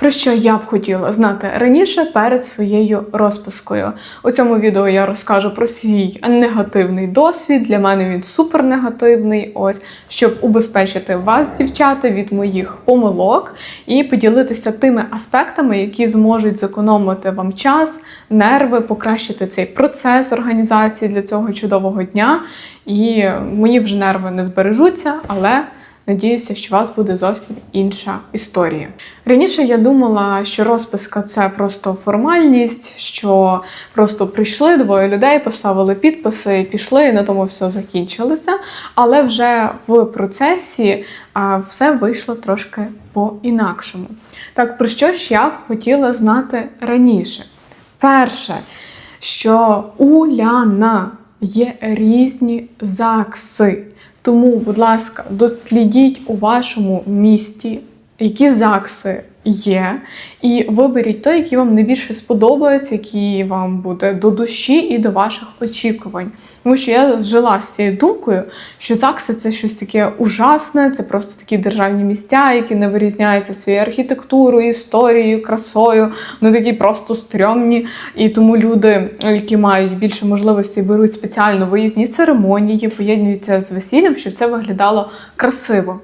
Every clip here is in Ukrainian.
Про що я б хотіла знати раніше перед своєю розпискою. У цьому відео я розкажу про свій негативний досвід. Для мене він супернегативний. Ось щоб убезпечити вас, дівчата, від моїх помилок і поділитися тими аспектами, які зможуть зекономити вам час, нерви, покращити цей процес організації для цього чудового дня. І мої вже нерви не збережуться, але. Надіюся, що у вас буде зовсім інша історія. Раніше я думала, що розписка це просто формальність, що просто прийшли двоє людей, поставили підписи, пішли, і на тому все закінчилося. Але вже в процесі все вийшло трошки по-інакшому. Так, про що ж я б хотіла знати раніше? Перше, що у Ляна є різні ЗАГСи. Тому, будь ласка, дослідіть у вашому місті, які ЗАГСи є, і виберіть той, який вам найбільше сподобається, який вам буде до душі і до ваших очікувань. Тому що я жила з цією думкою, що ЗАГСи це щось таке ужасне, це просто такі державні місця, які не вирізняються своєю архітектурою, історією, красою. Вони такі просто стрьомні. І тому люди, які мають більше можливостей, беруть спеціально виїзні церемонії, поєднуються з весіллям, щоб це виглядало красиво.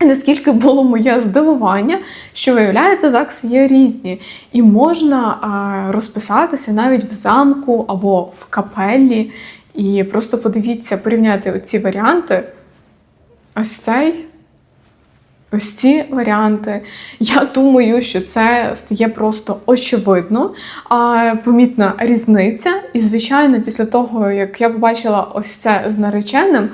Наскільки було моє здивування, що виявляється, ЗАГСи є різні, і можна а, розписатися навіть в замку або в капеллі. І просто подивіться, порівняйте оці варіанти. Ось цей. Ось ці варіанти. Я думаю, що це стає просто очевидно, а помітна різниця. І, звичайно, після того, як я побачила ось це з нареченим,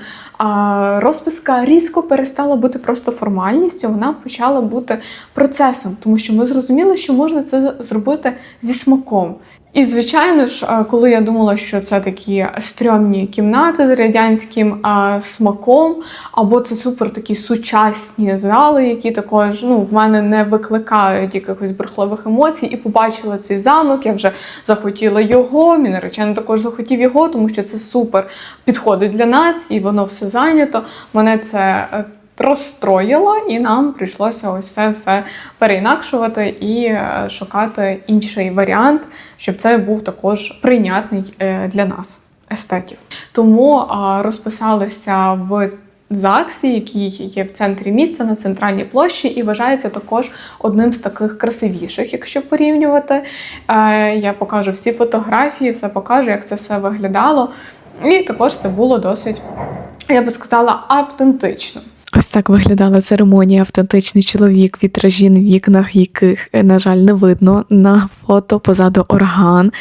розписка різко перестала бути просто формальністю, вона почала бути процесом, тому що ми зрозуміли, що можна це зробити зі смаком. І, звичайно ж, коли я думала, що це такі стрьомні кімнати з радянським смаком, або це супер такі сучасні зали, які також ну, в мене не викликають якихось брехливих емоцій, і побачила цей замок, я вже захотіла його, мій наречений також захотів його, тому що це супер підходить для нас, і воно все зайнято. Мене це. е, Розстроїло, і нам прийшлося ось це все переінакшувати і е, шукати інший варіант, щоб це був також прийнятний е, для нас, естетів. Тому розписалися в ЗАГСі, який є в центрі міста на центральній площі, і вважається також одним з таких красивіших, якщо порівнювати. Я покажу всі фотографії, все покажу, як це все виглядало. І також це було досить, я би сказала, автентично. Ось так виглядала церемонія автентичний чоловік, вітражі на вікнах, яких, е, на жаль, не видно на фото позаду орган,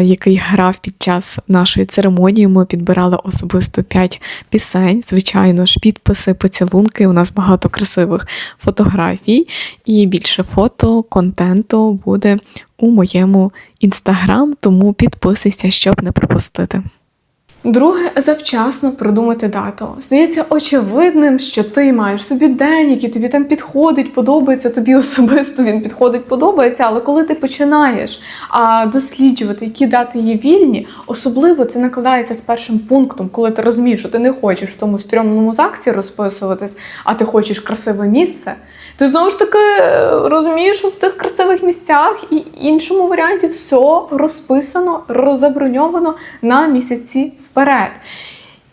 який грав під час нашої церемонії. Ми підбирали особисто 5 пісень. Звичайно ж, підписи, поцілунки. У нас багато красивих фотографій, і більше фото, контенту буде у моєму інстаграм, тому підписуйся, щоб не пропустити. Друге, завчасно продумати дату. Здається очевидним, що ти маєш собі день, який тобі там підходить, подобається, тобі особисто він підходить, подобається. Але коли ти починаєш а, досліджувати, які дати є вільні, особливо це накладається з першим пунктом, коли ти розумієш, що ти не хочеш в тому стрьомному ЗАГСі розписуватись, а ти хочеш красиве місце. Ти знову ж таки е, розумієш, що в тих красивих місцях і іншому варіанті все розписано, розаброньовано на місяці вперед.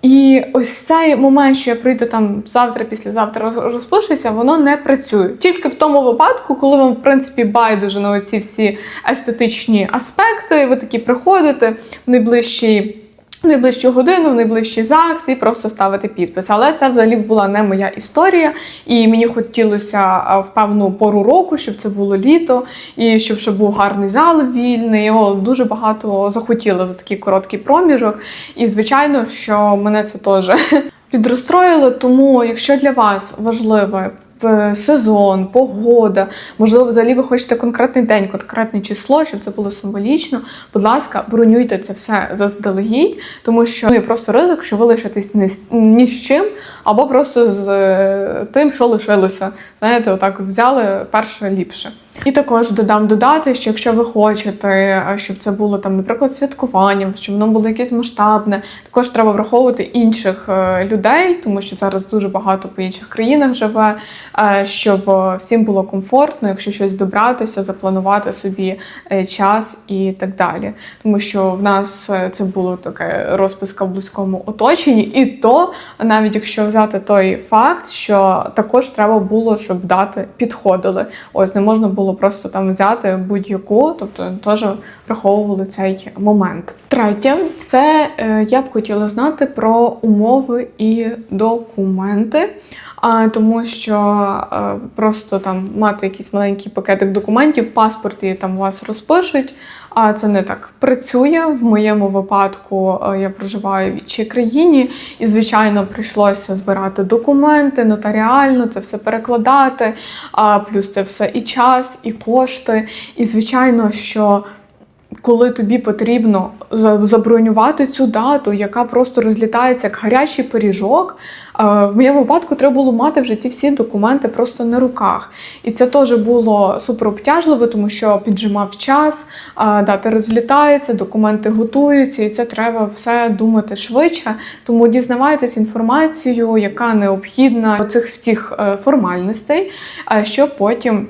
І ось цей момент, що я прийду там завтра, післязавтра розпишуся, воно не працює. Тільки в тому випадку, коли вам, в принципі, байдуже на оці всі естетичні аспекти, ви такі приходите в найближчий. В найближчу годину, в найближчий ЗАГС і просто ставити підпис. Але це взагалі була не моя історія, і мені хотілося в певну пору року, щоб це було літо, і щоб ще був гарний зал вільний. Його дуже багато захотіло за такий короткий проміжок. І звичайно, що мене це теж підрозстроїло. Тому, якщо для вас важливе е, сезон, погода, можливо, взагалі ви хочете конкретний день, конкретне число, щоб це було символічно. Будь ласка, бронюйте це все заздалегідь, тому що ну, є просто ризик, що ви лишитесь ні з чим, або просто з е, тим, що лишилося. Знаєте, отак взяли перше ліпше. І також додам додати, що якщо ви хочете, щоб це було там, наприклад, святкуванням, щоб воно було якесь масштабне, також треба враховувати інших е, людей, тому що зараз дуже багато по інших країнах живе, е, щоб всім було комфортно, якщо щось добратися, запланувати собі час і так далі. Тому що в нас це було таке розписка в близькому оточенні, і то навіть якщо взяти той факт, що також треба було, щоб дати підходили. Ось не можна було просто там взяти будь-яку, тобто теж враховували цей момент. Третє, це е, я б хотіла знати про умови і документи. А, тому що е, просто там мати якийсь маленький пакетик документів, паспорт і там вас розпишуть. А це не так працює. В моєму випадку е, я проживаю в іншій країні, і звичайно прийшлося збирати документи нотаріально, це все перекладати. А плюс це все і час, і кошти. І звичайно, що коли тобі потрібно забронювати цю дату, яка просто розлітається як гарячий пиріжок. е, В моєму випадку треба було мати вже ті всі документи просто на руках. І це теж було супер обтяжливо, тому що піджимав час, дата розлітається, документи готуються, і це треба все думати швидше. Тому дізнавайтесь інформацію, яка необхідна цих всіх е, формальностей, е, щоб потім.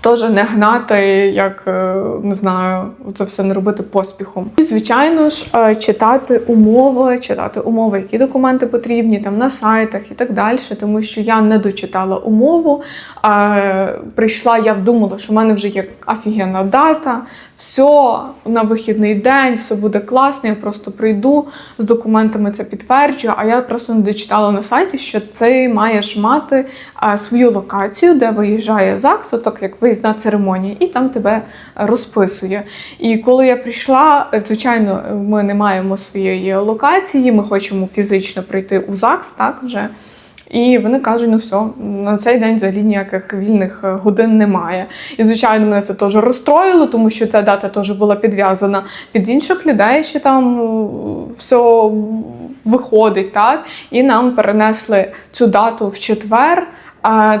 Теж не гнати, як е, не знаю, це все не робити поспіхом. І звичайно ж, е, читати умови, читати умови, які документи потрібні там на сайтах і так далі, тому що я не дочитала умову. Е, Прийшла, я вдумала, що в мене вже є офігенна дата, все на вихідний день, все буде класно. Я просто прийду з документами це підтверджую. А я просто не дочитала на сайті, що ти маєш мати свою локацію, де виїжджає ЗАГС, отак як виїзна церемонія, і там тебе розписує. І коли я прийшла, е, звичайно, ми не маємо своєї локації, ми хочемо фізично прийти у ЗАГС, так вже. І вони кажуть, ну все, на цей день взагалі ніяких вільних е, годин немає. І, звичайно, мене це теж розстроїло, тому що ця дата теж була підв'язана під інших людей, що там е, все виходить, так? І нам перенесли цю дату в четвер.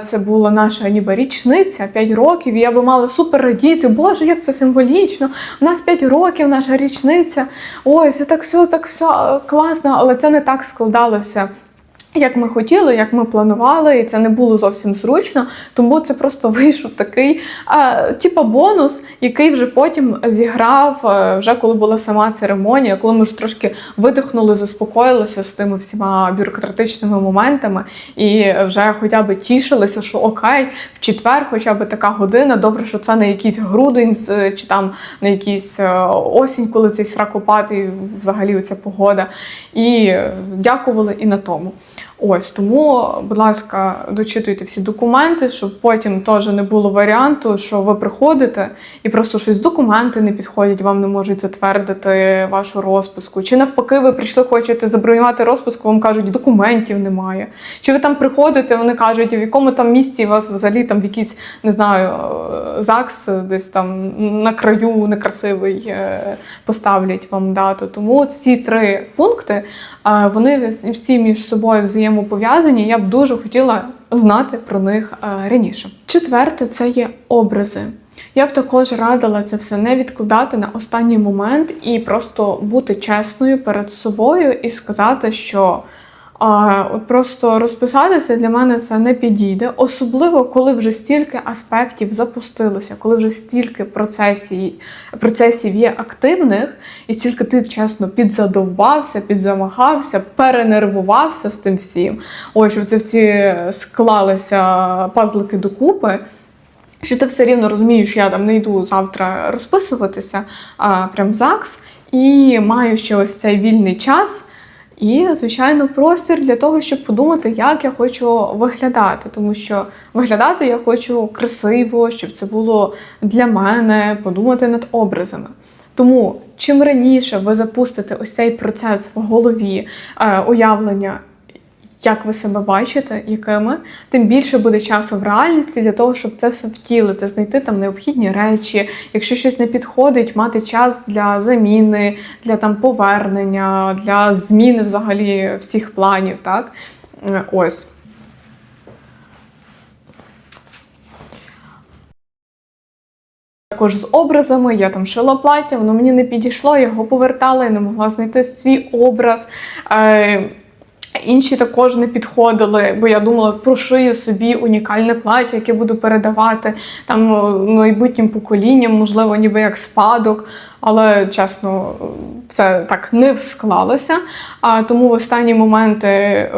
Це була наша ніби річниця 5 років. І я би мала супер радіти. Боже, як це символічно! У нас 5 років, наша річниця. Ой, це так все, так все класно, але це не так складалося. Як ми хотіли, як ми планували, і це не було зовсім зручно, тому це просто вийшов такий а, типа бонус, який вже потім зіграв, е, вже коли була сама церемонія, коли ми ж трошки видихнули, заспокоїлися з тими всіма бюрократичними моментами, і вже хоча б тішилися, що окей, в четвер, хоча б така година. Добре, що це не якийсь грудень з- чи там не якийсь е, осінь, коли цей сракопад і взагалі оця погода. І е, дякували і на тому. Ось тому, будь ласка, дочитуйте всі документи, щоб потім теж не було варіанту, що ви приходите і просто щось документи не підходять, вам не можуть затвердити вашу розписку. Чи навпаки, ви прийшли, хочете забронювати розписку, вам кажуть, документів немає. Чи ви там приходите, вони кажуть, в якому там місці вас взагалі там в якийсь, не знаю, е, ЗАГС десь там на краю некрасивий е, поставлять вам дату. Тому ці три пункти вони всі між собою взаємопов'язані. Я б дуже хотіла знати про них раніше. Четверте це є образи. Я б також радила це все не відкладати на останній момент і просто бути чесною перед собою і сказати, що а, просто розписатися для мене це не підійде, особливо коли вже стільки аспектів запустилося, коли вже стільки процесів, процесів є активних, і стільки ти чесно підзадовбався, підзамахався, перенервувався з тим всім. Ось щоб це всі склалися пазлики докупи. Що ти все рівно розумієш, я там не йду завтра розписуватися а, прям в ЗАГС, і маю ще ось цей вільний час. І, звичайно, простір для того, щоб подумати, як я хочу виглядати. Тому що виглядати я хочу красиво, щоб це було для мене, подумати над образами. Тому чим раніше ви запустите ось цей процес в голові е, уявлення, як ви себе бачите, якими, тим більше буде часу в реальності для того, щоб це все втілити, знайти там необхідні речі. Якщо щось не підходить, мати час для заміни, для там повернення, для зміни взагалі всіх планів. Так? Е, Ось. Також з образами, я там шила плаття, воно мені не підійшло, я його повертала, я не могла знайти свій образ. Е, Інші також не підходили, бо я думала, прошию собі унікальне плаття, яке буду передавати там майбутнім поколінням, можливо, ніби як спадок. Але чесно, це так не склалося. А тому в останні моменти е,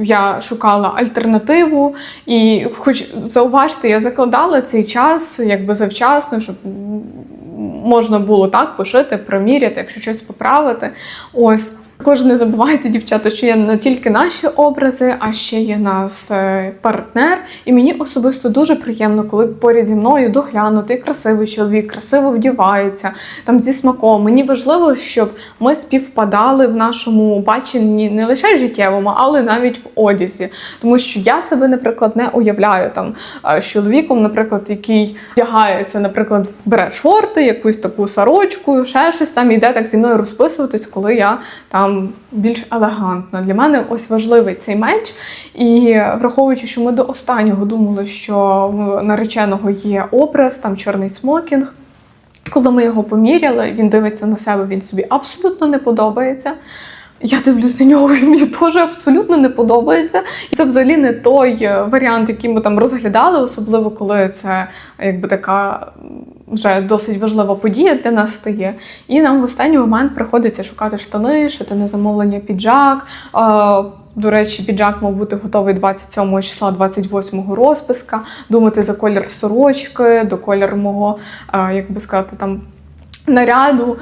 я шукала альтернативу. І, хоч зауважте, я закладала цей час якби завчасно, щоб можна було так пошити, приміряти, якщо щось поправити. Ось. Також не забувайте, дівчата, що є не тільки наші образи, а ще є нас е, партнер. І мені особисто дуже приємно, коли поряд зі мною доглянутий, красивий чоловік, красиво вдівається, там зі смаком. Мені важливо, щоб ми співпадали в нашому баченні не лише життєвому, але навіть в одязі. Тому що я себе, наприклад, не уявляю там е, з чоловіком, наприклад, який вдягається, наприклад, бере шорти, якусь таку сорочку, ще щось там іде так зі мною розписуватись, коли я там більш елегантна. Для мене ось важливий цей меч. І враховуючи, що ми до останнього думали, що в нареченого є образ, там чорний смокінг. Коли ми його поміряли, він дивиться на себе, він собі абсолютно не подобається. Я дивлюсь на нього, він мені теж абсолютно не подобається. І це взагалі не той е, варіант, який ми там розглядали, особливо коли це якби така вже досить важлива подія для нас стає. І нам в останній момент приходиться шукати штани, шити на замовлення піджак. До речі, піджак мав бути готовий 27 числа, 28 розписка, думати за колір сорочки, до кольору мого, як би сказати, там наряду.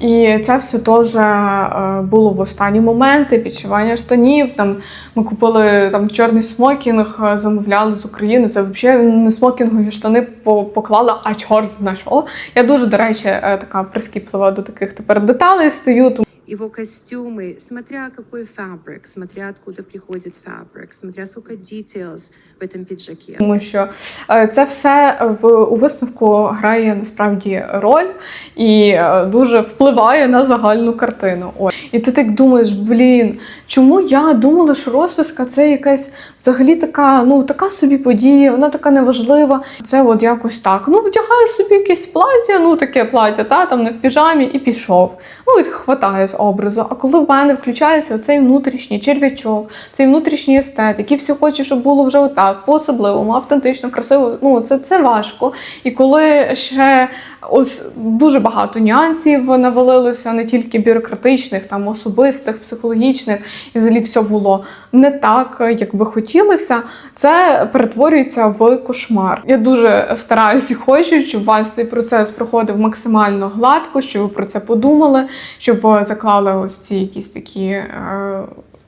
І це все теж е, було в останні моменти, підшивання штанів. Там ми купили там чорний смокінг, е, замовляли з України. Це взагалі не смокінгові штани по- поклала, а чорт знайшов. Я дуже, до речі, е, така прискіплива до таких тепер деталей стою. Его костюмы, смотря какой фабрик, смотря откуда приходит фабрик, смотря сколько details в этом пиджаке. Тому що е, це все в у висновку грає насправді роль і е, дуже впливає на загальну картину. Ой. І ти так думаєш, блін, чому я думала, що розписка це якась взагалі така, ну така собі подія, вона така неважлива. Це от якось так. Ну, вдягаєш собі якесь плаття, ну таке плаття, та там не в піжамі, і пішов. Ну і хватає з образу. А коли в мене включається цей внутрішній черв'ячок, цей внутрішній естет, який все хоче, щоб було вже отак, по-особливому, автентично, красиво. Ну це, це важко. І коли ще ось дуже багато нюансів навалилося, не тільки бюрократичних, там особистих, психологічних, і взагалі все було не так, як би хотілося. Це перетворюється в кошмар. Я дуже стараюся і хочу, щоб у вас цей процес проходив максимально гладко, щоб ви про це подумали, щоб е, заклали ось ці якісь такі. Е-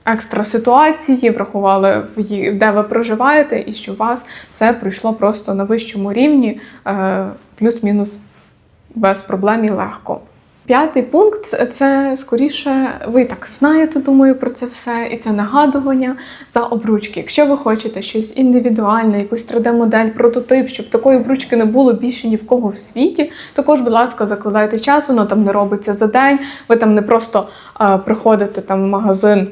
Екстра ситуації, врахували, в де ви проживаєте, і що у вас все пройшло просто на вищому рівні, е, плюс-мінус без проблем і легко. П'ятий пункт це скоріше, ви так знаєте, думаю, про це все, і це нагадування за обручки. Якщо ви хочете щось індивідуальне, якусь 3D-модель, прототип, щоб такої обручки не було більше ні в кого в світі, також, будь ласка, закладайте час, воно там не робиться за день. Ви там не просто е, приходите там в магазин.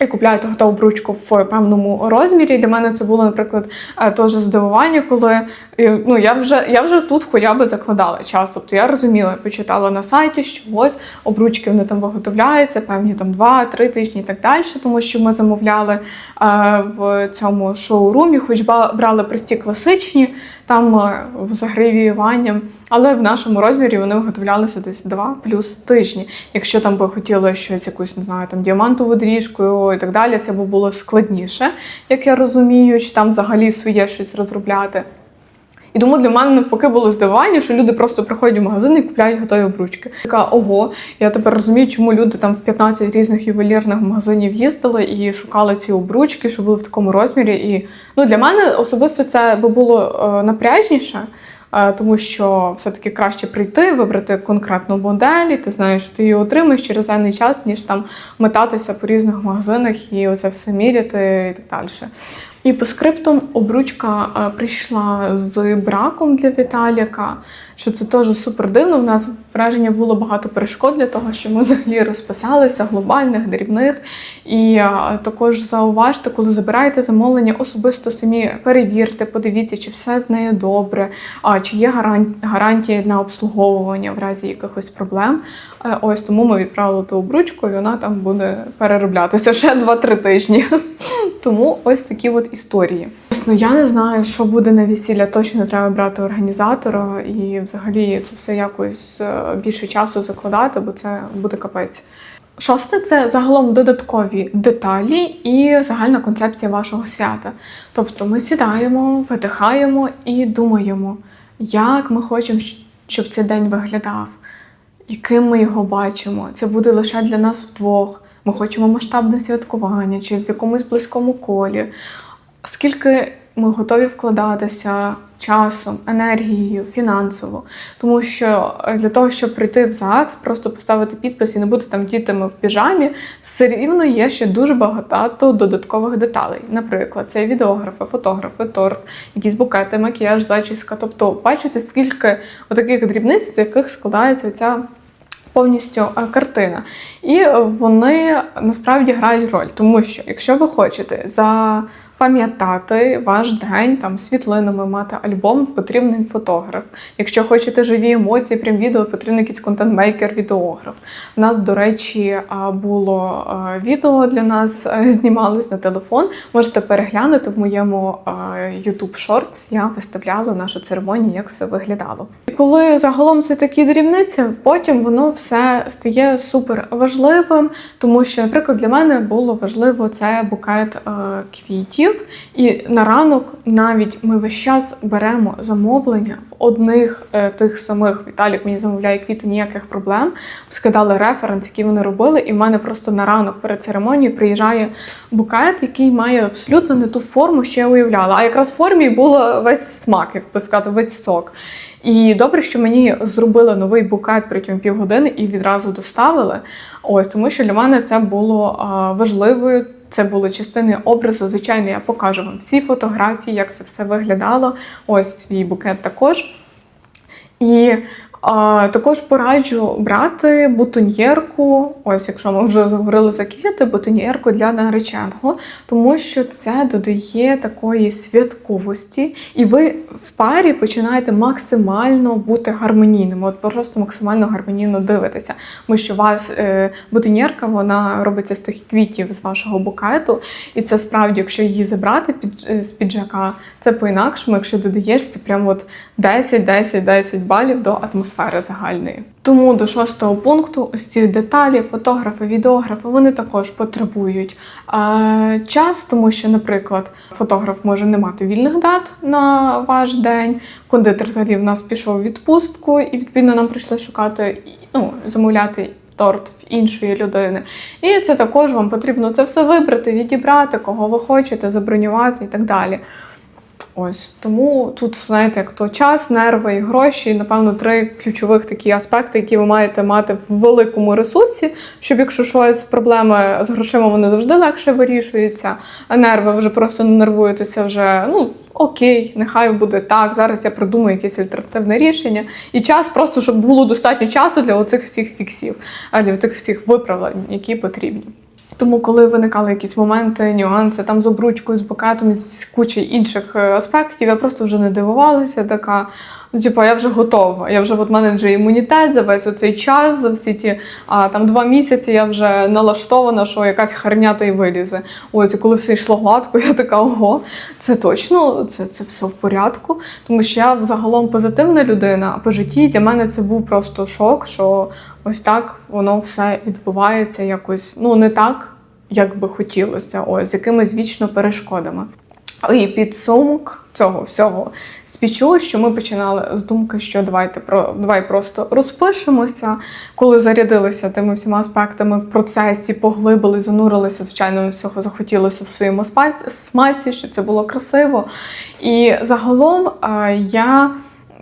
І купляєте готову бручку в певному розмірі. Для мене це було, наприклад, е, теж здивування, коли е, ну я вже я вже тут хоча б закладала час. Тобто я розуміла, почитала на сайті, що ось обручки вони там виготовляються, певні там 2-3 тижні і так далі, тому що ми замовляли е, в цьому шоурумі, хоч брали прості класичні там е, з загравіюванням, але в нашому розмірі вони виготовлялися десь 2 плюс тижні. Якщо там би хотіли щось, якусь, не знаю, там діамантову дріжкою і так далі, це би було складніше, як я розумію, чи там взагалі своє щось розробляти. І тому для мене навпаки було здивування, що люди просто приходять в магазин і купляють готові обручки. Така ого, я тепер розумію, чому люди там в 15 різних ювелірних магазинів їздили і шукали ці обручки, що були в такому розмірі. І ну для мене особисто це би було е, напряжніше. Е, Тому що все-таки краще прийти, вибрати конкретну модель, і ти знаєш, що ти її отримаєш через певний час, ніж там метатися по різних магазинах і оце все міряти і так далі. І по скриптам обручка е, прийшла з браком для Віталіка, що це теж супер дивно. В нас враження було багато перешкод для того, що ми взагалі розписалися глобальних, дрібних. І е, також зауважте, коли забираєте замовлення, особисто самі перевірте, подивіться, чи все з нею добре, чи є гаран- гарантії на обслуговування в разі якихось проблем. Е, Ось тому ми відправили ту обручку, і вона там буде перероблятися ще 2-3 тижні. Тому ось такі от історії. Ну я не знаю, що буде на весілля. Точно треба брати організатора і взагалі це все якось е, більше часу закладати, бо це буде капець. Шосте це загалом додаткові деталі і загальна концепція вашого свята. Тобто ми сідаємо, видихаємо і думаємо, як ми хочемо, щоб цей день виглядав, яким ми його бачимо. Це буде лише для нас вдвох. Ми хочемо масштабне святкування чи в якомусь близькому колі. Скільки ми готові вкладатися часом, енергією, фінансово. Тому що для того, щоб прийти в ЗАГС, просто поставити підпис і не бути там дітями в піжамі, все рівно є ще дуже багато додаткових деталей. Наприклад, це відеографи, фотографи, торт, якісь букети, макіяж, зачіска. Тобто, бачите, скільки отаких дрібниць, з яких складається ця повністю е, картина. І вони насправді грають роль, тому що якщо ви хочете запам'ятати ваш день там світлинами, мати альбом, потрібен фотограф. Якщо хочете живі емоції, прям відео, потрібен якийсь контент-мейкер, відеограф. У нас, до речі, було відео для нас е, знімалось на телефон. Можете переглянути в моєму YouTube Shorts. Я виставляла нашу церемонію, як все виглядало. І коли загалом це такі дрібниці, потім воно все стає супер важливим, тому що, наприклад, для мене було важливо це букет е, квітів. І на ранок навіть ми весь час беремо замовлення в одних е, тих самих Віталік мені замовляє квіти, ніяких проблем. Скидали референс, який вони робили, і в мене просто на ранок перед церемонією приїжджає букет, який має абсолютно не ту форму, що я уявляла. А якраз в формі було весь смак, як би сказати, весь сок. І добре, що мені зробили новий букет протягом півгодини і відразу доставили. Ось тому, що для мене це було важливою. Це були частини образу. Звичайно, я покажу вам всі фотографії, як це все виглядало. Ось свій букет також. І також пораджу брати бутоньєрку, ось якщо ми вже говорили за квіти, бутоньєрку для нареченого, тому що це додає такої святковості, і ви в парі починаєте максимально бути гармонійними, от просто максимально гармонійно дивитися. Тому що у вас е, бутоньєрка, вона робиться з тих квітів з вашого букету, і це справді, якщо її забрати під, е, з піджака, це по-інакшому, якщо додаєш, це прямо от 10, 10, 10 балів до атмосфери загальної. Тому до шостого пункту ось ці деталі, фотографи, відеографи, вони також потребують е, час, тому що, наприклад, фотограф може не мати вільних дат на ваш день. Кондитер взагалі в нас пішов у відпустку, і відповідно нам прийшли шукати ну, замовляти торт в іншої людини. І це також вам потрібно це все вибрати, відібрати, кого ви хочете, забронювати і так далі. Ось тому тут, знаєте, як то час, нерви і гроші, напевно, три ключових такі аспекти, які ви маєте мати в великому ресурсі, щоб якщо щось проблеми з грошима вони завжди легше вирішуються, а нерви вже просто не нервуєтеся вже. Ну окей, нехай буде так. Зараз я придумаю якесь альтернативне рішення. І час просто щоб було достатньо часу для оцих всіх фіксів, а для тих всіх виправлень, які потрібні. Тому, коли виникали якісь моменти, нюанси там з обручкою, з букетом, з кучою інших е, аспектів, я просто вже не дивувалася. Така, ну, типу, я вже готова. Я вже от мене вже імунітет за весь оцей час, за всі ті а, там два місяці я вже налаштована, що якась харнята і вилізе. Ось, і коли все йшло гладко, я така, ого, це точно, це, це все в порядку. Тому що я загалом позитивна людина, а по житті для мене це був просто шок, що ось так воно все відбувається якось, ну не так, як би хотілося, ось з якимись вічно перешкодами. І підсумок цього всього спічу, що ми починали з думки, що давайте про давай просто розпишемося. Коли зарядилися тими всіма аспектами в процесі, поглибили, занурилися, звичайно, всього захотілося в своєму смаці, щоб це було красиво. І загалом е, я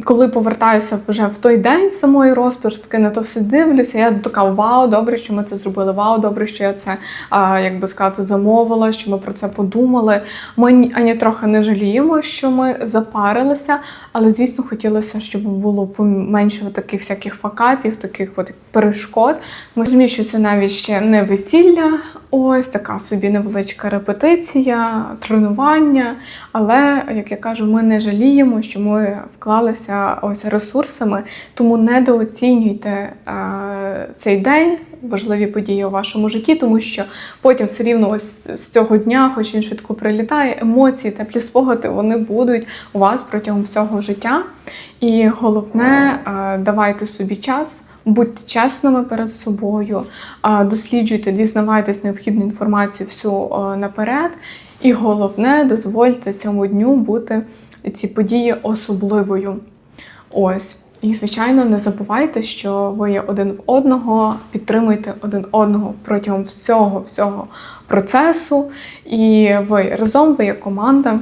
коли повертаюся вже в той день самої розпустки, на то все дивлюся. Я така вау, добре, що ми це зробили. Вау, добре, що я це а, як би сказати, замовила, що ми про це подумали. Ми ні- ані трохи не жаліємо, що ми запарилися, але звісно хотілося, щоб було поменше таких всяких факапів, таких от перешкод. Ми розуміємо, що це навіть ще не весілля, ось така собі невеличка репетиція, тренування. Але, як я кажу, ми не жаліємо, що ми вклалися ось ресурсами, тому недооцінюйте е, цей день, важливі події у вашому житті, тому що потім все рівно ось з цього дня, хоч він швидко прилітає, емоції, теплі спогади вони будуть у вас протягом всього життя. І головне, е, давайте собі час. Будьте чесними перед собою, досліджуйте, дізнавайтесь необхідну інформацію всю е, наперед. І головне, дозвольте цьому дню бути ці події особливою. Ось. І, звичайно, не забувайте, що ви є один в одного, підтримуйте один одного протягом всього всього процесу. І ви разом, ви є команда.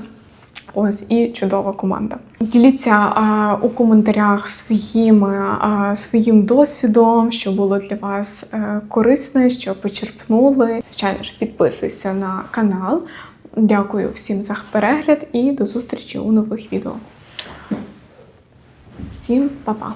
Ось і чудова команда. Діліться а, у коментарях своїми, а, своїм досвідом, що було для вас е, корисне, що почерпнули. Звичайно ж, підписуйся на канал. Дякую всім за перегляд і до зустрічі у нових відео. Всім па-па!